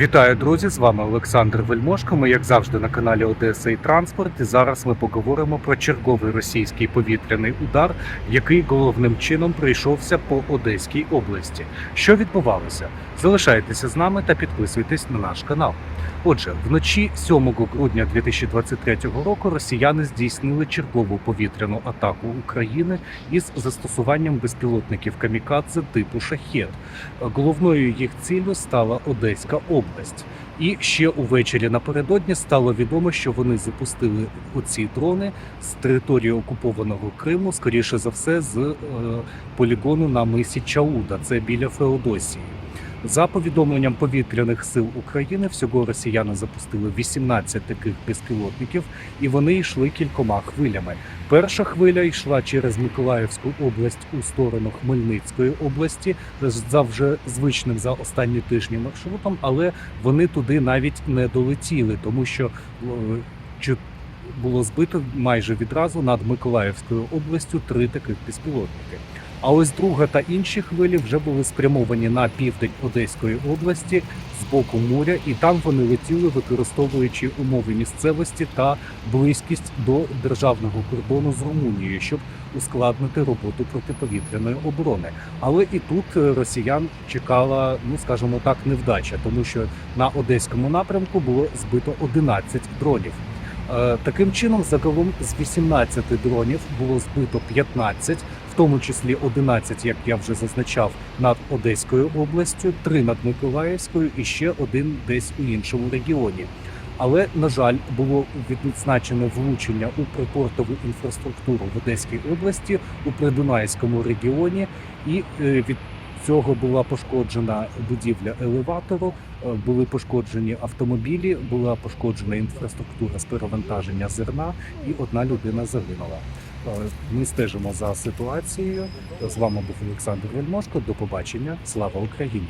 Вітаю, друзі! З вами Олександр Вельмошко. Ми, як завжди, на каналі Одеса і Транспорт. І зараз ми поговоримо про черговий російський повітряний удар, який головним чином прийшовся по Одеській області. Що відбувалося? Залишайтеся з нами та підписуйтесь на наш канал. Отже, вночі 7 грудня 2023 року росіяни здійснили чергову повітряну атаку України із застосуванням безпілотників камікадзе типу шахет. Головною їх ціллю стала Одеська область. І ще увечері напередодні стало відомо, що вони запустили оці дрони з території окупованого Криму, скоріше за все, з е, полігону на мисі Чауда, це біля Феодосії. За повідомленням повітряних сил України, всього росіяни запустили 18 таких безпілотників, і вони йшли кількома хвилями. Перша хвиля йшла через Миколаївську область у сторону Хмельницької області за вже звичним за останні тижні маршрутом, але вони туди навіть не долетіли, тому що е, було збито майже відразу над Миколаївською областю три таких безпілотники. А ось друга та інші хвилі вже були спрямовані на південь Одеської області з боку моря, і там вони летіли, використовуючи умови місцевості та близькість до державного кордону з Румунією, щоб ускладнити роботу протиповітряної оборони. Але і тут росіян чекала, ну скажімо так, невдача, тому що на одеському напрямку було збито 11 дронів. Е, Таким чином, загалом з 18 дронів було збито 15, в тому числі 11, як я вже зазначав, над Одеською областю, 3 над Миколаївською і ще один десь у іншому регіоні. Але на жаль, було відзначено влучення у припортову інфраструктуру в Одеській області у Придунайському регіоні, і е, від цього була пошкоджена будівля елеватору, е, були пошкоджені автомобілі, була пошкоджена інфраструктура з перевантаження зерна, і одна людина загинула. Е, Ми стежимо за ситуацією. З вами був Олександр Вельмошко. До побачення. Слава Україні!